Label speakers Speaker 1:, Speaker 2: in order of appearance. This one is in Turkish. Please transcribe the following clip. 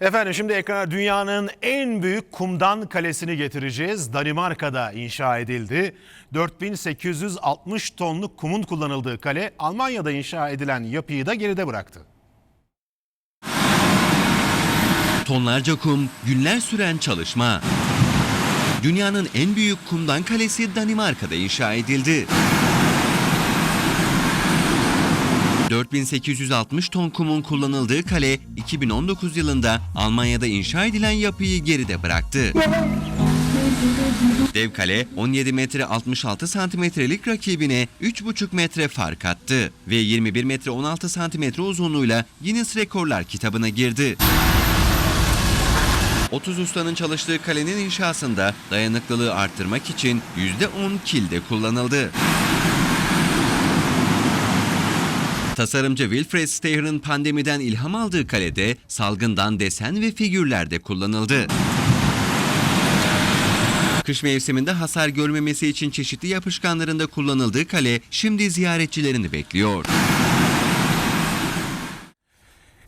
Speaker 1: Efendim şimdi ekrana dünyanın en büyük kumdan kalesini getireceğiz. Danimarka'da inşa edildi. 4860 tonluk kumun kullanıldığı kale Almanya'da inşa edilen yapıyı da geride bıraktı.
Speaker 2: Tonlarca kum, günler süren çalışma. Dünyanın en büyük kumdan kalesi Danimarka'da inşa edildi. 4860 ton kumun kullanıldığı kale 2019 yılında Almanya'da inşa edilen yapıyı geride bıraktı. Dev kale 17 metre 66 santimetrelik rakibine 3,5 metre fark attı ve 21 metre 16 santimetre uzunluğuyla Guinness Rekorlar kitabına girdi. 30 ustanın çalıştığı kalenin inşasında dayanıklılığı arttırmak için %10 kilde kullanıldı. Tasarımcı Wilfred Steyer'ın pandemiden ilham aldığı kalede salgından desen ve figürler de kullanıldı. Kış mevsiminde hasar görmemesi için çeşitli yapışkanlarında kullanıldığı kale şimdi ziyaretçilerini bekliyor.